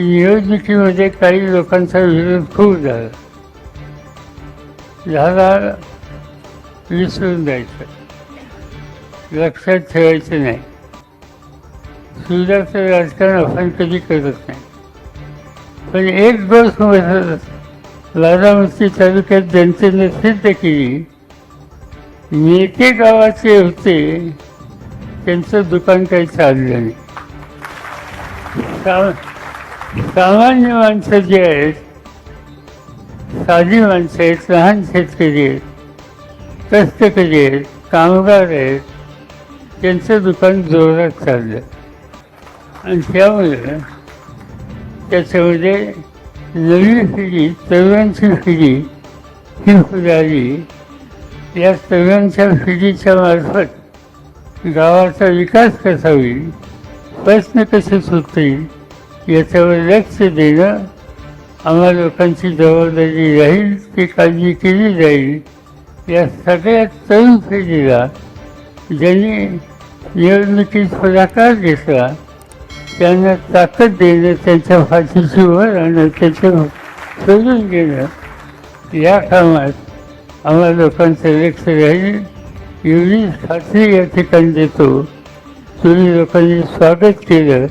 निवडणुकीमध्ये काही लोकांचा विरोध खूप झाला. झाला विसरून जायचं लक्षात ठेवायचं नाही. सुधारचं राजकारण आपण कधी करत नाही. पण एक गोष्ट मात्र बारामती तालुक्यात जनतेने सिद्ध केली. नेते गावाचे होते त्यांचं दुकान काही चाललं नाही. सामान्य माणसं जी आहेत साधी माणसं आहेत लहान शेतकरी आहेत कष्टकरी आहेत कामगार आहेत त्यांचं दुकान जोरात चाललं आणि त्यामुळे त्याच्यामध्ये नवी पिढी तरुणांची पिढी ही फुलाली या तरुणांच्या पिढीच्या मार्फत गावाचा विकास कसा होईल प्रश्न कसे सुटतील याच्यावर लक्ष देणं आम्हा लोकांची जबाबदारी राहील ती काळजी केली जाईल या सगळ्या तरुण पिढीला ज्यांनी निवडणुकीत पुढाकार घेतला त्यांना ताकद देणं त्यांच्या फाशीची वर आणणं त्याचं शोधून घेणं या कामात आम्हा लोकांचं लक्ष राहील. एवढी खात्री या ठिकाणी देतो. तुम्ही लोकांनी स्वागत केलं.